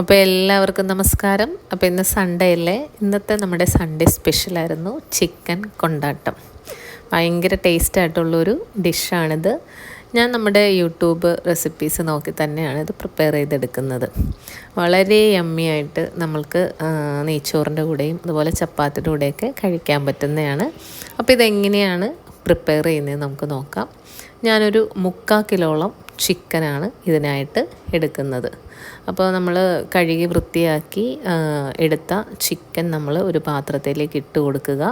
അപ്പോൾ എല്ലാവർക്കും നമസ്കാരം. അപ്പോൾ ഇന്ന് സൺഡേ അല്ലേ? ഇന്നത്തെ നമ്മുടെ സൺഡേ സ്പെഷ്യലായിരുന്നു ചിക്കൻ കൊണ്ടാട്ടം. ഭയങ്കര ടേസ്റ്റ് ആയിട്ടുള്ളൊരു ഡിഷാണിത് ഞാൻ നമ്മുടെ യൂട്യൂബ് റെസിപ്പീസ് നോക്കി തന്നെയാണ് ഇത് പ്രിപ്പയർ ചെയ്തെടുക്കുന്നത്. വളരെ യമ്മി ആയിട്ട് നമ്മൾക്ക് നെയ്ച്ചോറിന്റെ കൂടെയും അതുപോലെ ചപ്പാത്തിയുടെ കൂടെയൊക്കെ കഴിക്കാൻ പറ്റുന്നതാണ്. അപ്പോൾ ഇതെങ്ങനെയാണ് പ്രിപ്പയർ ചെയ്യുന്നത് നമുക്ക് നോക്കാം. ഞാനൊരു മുക്കാ കിലോളം ചിക്കനാണ് ഇതിനായിട്ട് എടുക്കുന്നത്. അപ്പോൾ നമ്മൾ കഴുകി വൃത്തിയാക്കി എടുത്ത ചിക്കൻ നമ്മൾ ഒരു പാത്രത്തിലേക്ക് ഇട്ട് കൊടുക്കുക.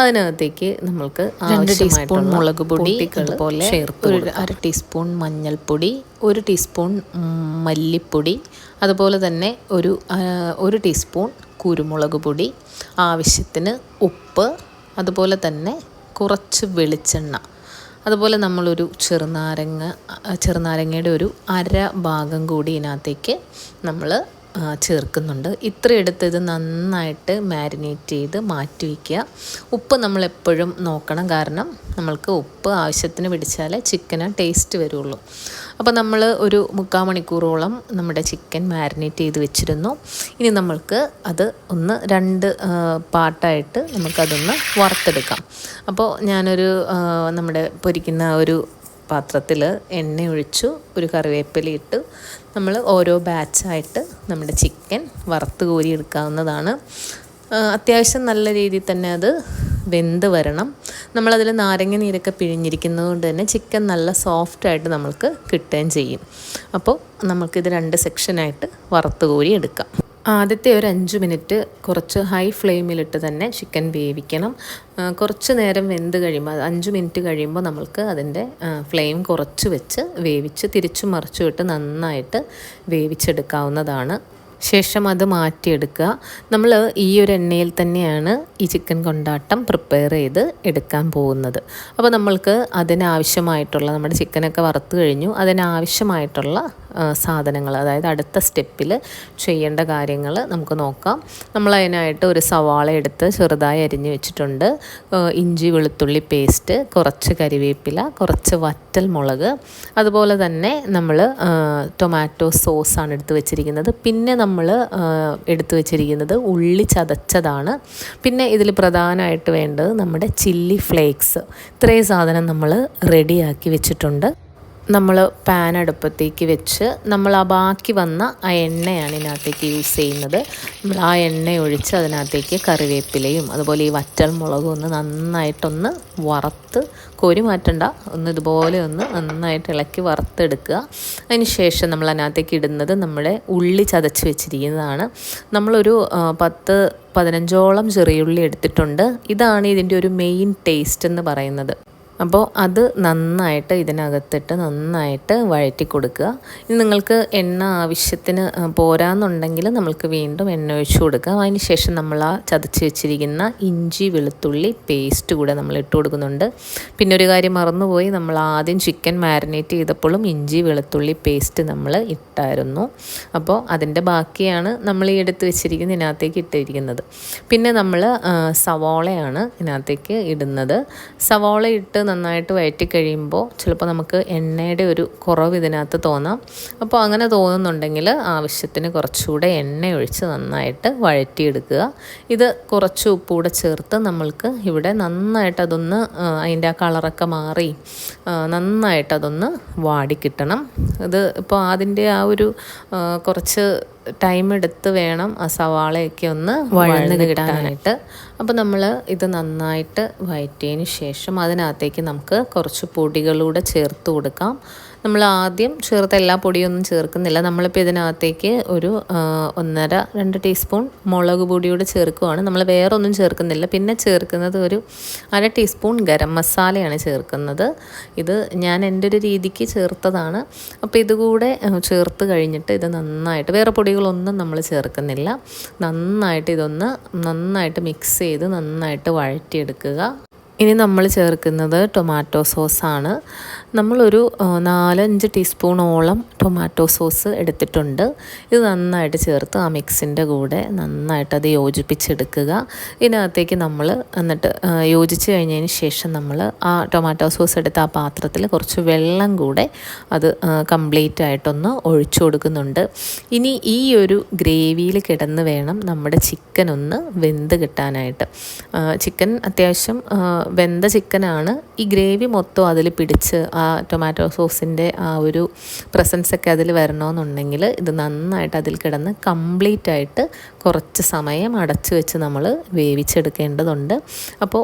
അതിനകത്തേക്ക് നമ്മൾക്ക് രണ്ട് ടീസ്പൂൺ മുളക് പൊടി പോലെ അതുപോലെ ചേർത്ത് ഒരു അര ടീസ്പൂൺ മഞ്ഞൾപ്പൊടി ഒരു ടീസ്പൂൺ മല്ലിപ്പൊടി അതുപോലെ തന്നെ ഒരു ഒരു ടീസ്പൂൺ കുരുമുളക് പൊടി ആവശ്യത്തിന് ഉപ്പ് അതുപോലെ തന്നെ കുറച്ച് വെളിച്ചെണ്ണ. അതുപോലെ നമ്മളൊരു ചെറുനാരങ്ങ ചെറുനാരങ്ങയുടെ ഒരു അര ഭാഗം കൂടി ഇതിനകത്തേക്ക് നമ്മൾ ചേർക്കുന്നുണ്ട്. ഇത്ര എടുത്ത് ഇത് നന്നായിട്ട് മാരിനേറ്റ് ചെയ്ത് മാറ്റി വയ്ക്കുക ഉപ്പ് നമ്മൾ എപ്പോഴും നോക്കണം. കാരണം നമ്മൾക്ക് ഉപ്പ് ആവശ്യത്തിന് പിടിച്ചാലേ ചിക്കന് ടേസ്റ്റ് വരുള്ളൂ. അപ്പോൾ നമ്മൾ ഒരു മുക്കാൽ മണിക്കൂറോളം നമ്മുടെ ചിക്കൻ മാരിനേറ്റ് ചെയ്ത് വെച്ചിരുന്നു. ഇനി നമ്മൾക്ക് അത് ഒന്ന് രണ്ട് പാട്ടായിട്ട് നമുക്കതൊന്ന് വറുത്തെടുക്കാം. അപ്പോൾ ഞാനൊരു നമ്മുടെ പൊരിക്കുന്ന ഒരു പാത്രത്തിൽ എണ്ണ ഒഴിച്ചു ഒരു കറിവേപ്പില ഇട്ട് നമ്മൾ ഓരോ ബാച്ചായിട്ട് നമ്മുടെ ചിക്കൻ വറുത്ത് കോരി എടുക്കാവുന്നതാണ് അത്യാവശ്യം നല്ല രീതിയിൽ തന്നെ അത് വെന്ത് വരണം. നമ്മളതിൽ നാരങ്ങ നീരൊക്കെ പിഴിഞ്ഞിരിക്കുന്നത് കൊണ്ട് തന്നെ ചിക്കൻ നല്ല സോഫ്റ്റായിട്ട് നമ്മൾക്ക് കിട്ടുകയും ചെയ്യും. അപ്പോൾ നമുക്കിത് രണ്ട് സെക്ഷനായിട്ട് വറുത്ത് കോരി എടുക്കാം ആദ്യത്തെ ഒരു അഞ്ച് മിനിറ്റ് കുറച്ച് ഹൈ ഫ്ലെയിമിലിട്ട് തന്നെ ചിക്കൻ വേവിക്കണം. കുറച്ച് നേരം വെന്ത് കഴിയുമ്പോൾ അഞ്ച് മിനിറ്റ് കഴിയുമ്പോൾ നമ്മൾക്ക് അതിന്റെ ഫ്ലെയിം കുറച്ച് വെച്ച് വേവിച്ച് തിരിച്ചു മറിച്ചു വിട്ട് നന്നായിട്ട് വേവിച്ചെടുക്കാവുന്നതാണ്. ശേഷം അത് മാറ്റിയെടുക്കുക. നമ്മൾ ഈ ഒരു എണ്ണയിൽ തന്നെയാണ് ഈ ചിക്കൻ കൊണ്ടാട്ടം പ്രിപ്പയർ ചെയ്ത് എടുക്കാൻ പോകുന്നത്. അപ്പോൾ നമ്മൾക്ക് അതിനാവശ്യമായിട്ടുള്ള നമ്മുടെ ചിക്കനൊക്കെ വറുത്ത് കഴിഞ്ഞു അതിനാവശ്യമായിട്ടുള്ള സാധനങ്ങൾ അതായത് അടുത്ത സ്റ്റെപ്പിൽ ചെയ്യേണ്ട കാര്യങ്ങൾ നമുക്ക് നോക്കാം. നമ്മൾ അതിനായിട്ട് ഒരു സവാള എടുത്ത് ചെറുതായി അരിഞ്ഞ് വെച്ചിട്ടുണ്ട്. ഇഞ്ചി വെളുത്തുള്ളി പേസ്റ്റ് കുറച്ച് കരിവേപ്പില കുറച്ച് വറ്റൽ മുളക്. അതുപോലെ തന്നെ നമ്മൾ ടൊമാറ്റോ സോസാണ് എടുത്ത് വെച്ചിരിക്കുന്നത്. പിന്നെ നമ്മൾ എടുത്തു വെച്ചിരിക്കുന്നത് ഉള്ളി ചതച്ചതാണ്. പിന്നെ ഇതിൽ പ്രധാനമായിട്ട് വേണ്ടത് നമ്മുടെ ചില്ലി ഫ്ലേക്സ്. ഇത്രയും സാധനം നമ്മൾ റെഡിയാക്കി വെച്ചിട്ടുണ്ട്. നമ്മൾ പാൻ അടുപ്പത്തേക്ക് വെച്ച് നമ്മൾ ആ ബാക്കി വന്ന ആ എണ്ണയാണ് ഇതിനകത്തേക്ക് യൂസ് ചെയ്യുന്നത്. നമ്മൾ ആ എണ്ണ ഒഴിച്ച് അതിനകത്തേക്ക് കറിവേപ്പിലയും അതുപോലെ ഈ വറ്റൽ മുളകും ഒന്ന് നന്നായിട്ടൊന്ന് വറുത്ത് കോരി മാറ്റണ്ട. ഒന്ന് ഇതുപോലെ ഒന്ന് നന്നായിട്ട് ഇളക്കി വറുത്തെടുക്കുക. അതിന് ശേഷം നമ്മൾ അതിനകത്തേക്ക് ഇടുന്നത് നമ്മുടെ ഉള്ളി ചതച്ച് വെച്ചിരിക്കുന്നതാണ്. നമ്മളൊരു പത്ത് പതിനഞ്ചോളം ചെറിയുള്ളി എടുത്തിട്ടുണ്ട്. ഇതാണ് ഇതിന്റെ ഒരു മെയിൻ ടേസ്റ്റ് എന്ന് പറയുന്നത്. അപ്പോൾ അത് നന്നായിട്ട് ഇതിനകത്തിട്ട് നന്നായിട്ട് വഴറ്റി കൊടുക്കുക ഇനി നിങ്ങൾക്ക് എണ്ണ ആവശ്യത്തിന് പോരാന്നുണ്ടെങ്കിൽ നമ്മൾക്ക് വീണ്ടും എണ്ണ ഒഴിച്ച് കൊടുക്കുക അതിന് ശേഷം നമ്മൾ ആ ചതച്ച് വെച്ചിരിക്കുന്ന ഇഞ്ചി വെളുത്തുള്ളി പേസ്റ്റ് കൂടെ നമ്മൾ ഇട്ട് കൊടുക്കുന്നുണ്ട്. പിന്നെ ഒരു കാര്യം മറന്നുപോയി. നമ്മൾ ആദ്യം ചിക്കൻ മാരിനേറ്റ് ചെയ്തപ്പോഴും ഇഞ്ചി വെളുത്തുള്ളി പേസ്റ്റ് നമ്മൾ ഇട്ടായിരുന്നു. അപ്പോൾ അതിന്റെ ബാക്കിയാണ് നമ്മൾ ഈ എടുത്ത് വെച്ചിരിക്കുന്ന ഇതിനകത്തേക്ക് ഇട്ടിരിക്കുന്നത്. പിന്നെ നമ്മൾ സവാളയാണ് ഇതിനകത്തേക്ക് ഇടുന്നത്. സവോള ഇട്ട് നന്നായിട്ട് വഴറ്റി കഴിയുമ്പോൾ ചിലപ്പോൾ നമുക്ക് എണ്ണയുടെ ഒരു കുറവ് ഇതിനകത്ത് തോന്നാം. അപ്പോൾ അങ്ങനെ തോന്നുന്നുണ്ടെങ്കിൽ ആവശ്യത്തിന് കുറച്ചുകൂടെ എണ്ണ ഒഴിച്ച് നന്നായിട്ട് വഴറ്റിയെടുക്കുക. ഇത് കുറച്ച് ഉപ്പൂടെ ചേർത്ത് നമ്മൾക്ക് ഇവിടെ നന്നായിട്ട് അതൊന്ന് അതിന്റെ ആ കളറൊക്കെ മാറി നന്നായിട്ട് അതൊന്ന് വാടിക്കിട്ടണം ഇത് ഇപ്പോൾ അതിന്റെ ആ ഒരു കുറച്ച് ടൈം എടുത്ത് വേണം ആ സവാളയൊക്കെ ഒന്ന് വഴന്ന് കിട്ടാനായിട്ട്. അപ്പോൾ നമ്മൾ ഇത് നന്നായിട്ട് വഴറ്റിയതിന് ശേഷം അതിനകത്തേക്ക് നമുക്ക് കുറച്ച് പൊടികളൂടെ ചേർത്ത് കൊടുക്കാം. നമ്മൾ ആദ്യം ചേർത്ത എല്ലാ പൊടിയൊന്നും ചേർക്കുന്നില്ല. നമ്മളിപ്പോൾ ഇതിനകത്തേക്ക് ഒരു ഒന്നര രണ്ട് ടീസ്പൂൺ മുളക് പൊടിയോട് ചേർക്കുവാണ്. നമ്മൾ വേറെ ഒന്നും ചേർക്കുന്നില്ല. പിന്നെ ചേർക്കുന്നത് ഒരു അര ടീസ്പൂൺ ഗരം മസാലയാണ് ചേർക്കുന്നത്. ഇത് ഞാൻ എന്റെ ഒരു രീതിക്ക് ചേർത്തതാണ്. അപ്പോൾ ഇതുകൂടെ ചേർത്ത് കഴിഞ്ഞിട്ട് ഇത് നന്നായിട്ട് വേറെ പൊടികളൊന്നും നമ്മൾ ചേർക്കുന്നില്ല. നന്നായിട്ട് ഇതൊന്ന് നന്നായിട്ട് മിക്സ് ചെയ്ത് നന്നായിട്ട് വഴറ്റിയെടുക്കുക. ഇനി നമ്മൾ ചേർക്കുന്നത് ടൊമാറ്റോ സോസാണ്. നമ്മളൊരു നാലഞ്ച് ടീസ്പൂണോളം ടൊമാറ്റോ സോസ് എടുത്തിട്ടുണ്ട്. ഇത് നന്നായിട്ട് ചേർത്ത് ആ മിക്സിന്റെ കൂടെ നന്നായിട്ട് അത് യോജിപ്പിച്ചെടുക്കുക. ഇതിനകത്തേക്ക് നമ്മൾ എന്നിട്ട് യോജിച്ച് കഴിഞ്ഞതിന് ശേഷം നമ്മൾ ആ ടൊമാറ്റോ സോസ് എടുത്ത ആ പാത്രത്തിൽ കുറച്ച് വെള്ളം കൂടെ അത് കംപ്ലീറ്റ് ആയിട്ടൊന്ന് ഒഴിച്ചു കൊടുക്കുന്നുണ്ട്. ഇനി ഈ ഒരു ഗ്രേവിയിൽ കിടന്ന് വേണം നമ്മുടെ ചിക്കൻ ഒന്ന് വെന്ത് കിട്ടാനായിട്ട്. ചിക്കൻ അത്യാവശ്യം വെന്ത ചിക്കനാണ് ഈ ഗ്രേവി മൊത്തം അതിൽ പിടിച്ച് ആ ടൊമാറ്റോ സോസിന്റെ ആ ഒരു പ്രസൻസ് ഒക്കെ അതിൽ വരണമെന്നുണ്ടെങ്കിൽ ഇത് നന്നായിട്ട് അതിൽ കിടന്ന് കംപ്ലീറ്റ് ആയിട്ട് കുറച്ച് സമയം അടച്ചു വെച്ച് നമ്മൾ വേവിച്ചെടുക്കേണ്ടതുണ്ട്. അപ്പോൾ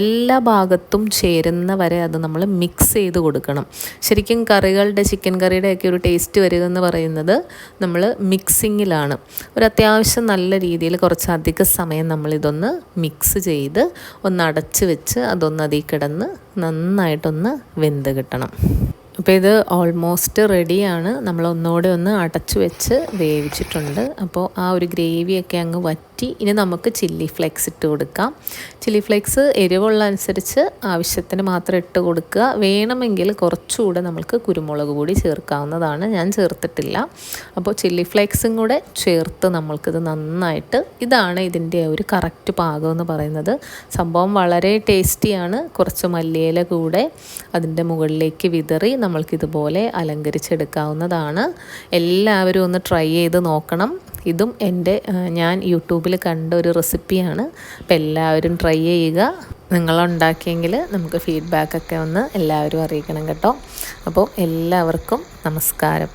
എല്ലാ ഭാഗത്തും ചേരുന്ന വരെ അത് നമ്മൾ മിക്സ് ചെയ്ത് കൊടുക്കണം. ശരിക്കും കറികളുടെ ചിക്കൻ കറിയുടെ ഒക്കെ ഒരു ടേസ്റ്റ് വരിക എന്ന് പറയുന്നത് നമ്മൾ മിക്സിങ്ങിലാണ് ഒരു അത്യാവശ്യം നല്ല രീതിയിൽ കുറച്ച് അധിക സമയം നമ്മളിതൊന്ന് മിക്സ് ചെയ്ത് ഒന്ന് അടച്ച് വെച്ച് അതൊന്ന് അതിൽ കിടന്ന് നന്നായിട്ടൊന്ന് വെന്ത് കിട്ടണം. അപ്പോൾ ഇത് ഓൾമോസ്റ്റ് റെഡിയാണ് നമ്മൾ ഒന്നുകൂടെ ഒന്ന് അടച്ചു വെച്ച് വേവിച്ചിട്ടുണ്ട്. അപ്പോൾ ആ ഒരു ഗ്രേവിയൊക്കെ അങ്ങ് വറ്റി ഇനി നമുക്ക് ചില്ലി ഫ്ലേക്സ് ഇട്ട് കൊടുക്കാം. ചില്ലി ഫ്ലേക്സ് എരിവുള്ള അനുസരിച്ച് ആവശ്യത്തിന് മാത്രം ഇട്ട് കൊടുക്കുക. വേണമെങ്കിൽ കുറച്ചുകൂടെ നമുക്ക് കുരുമുളക് കൂടി ചേർക്കാവുന്നതാണ്. ഞാൻ ചേർത്തിട്ടില്ല. അപ്പോൾ ചില്ലി ഫ്ലേക്സും കൂടെ ചേർത്ത് നമ്മൾക്കിത് നന്നായിട്ട് ഇതാണ് ഇതിന്റെ ഒരു കറക്റ്റ് പാകം എന്ന് പറയുന്നത്. സംഭവം വളരെ ടേസ്റ്റിയാണ്. കുറച്ച് മല്ലിയില കൂടെ അതിന്റെ മുകളിലേക്ക് വിതറി നമ്മൾക്കിതുപോലെ അലങ്കരിച്ചെടുക്കാവുന്നതാണ്. എല്ലാവരും ഒന്ന് ട്രൈ ചെയ്ത് നോക്കണം. ഇതും എന്റെ ഞാൻ യൂട്യൂബിൽ കണ്ട ഒരു റെസിപ്പിയാണ്. അപ്പോൾ എല്ലാവരും ട്രൈ ചെയ്യുക. നിങ്ങളുണ്ടാക്കിയെങ്കിൽ നമുക്ക് ഫീഡ്ബാക്കൊക്കെ ഒന്ന് എല്ലാവരും അറിയിക്കണം കേട്ടോ. അപ്പോൾ എല്ലാവർക്കും നമസ്കാരം.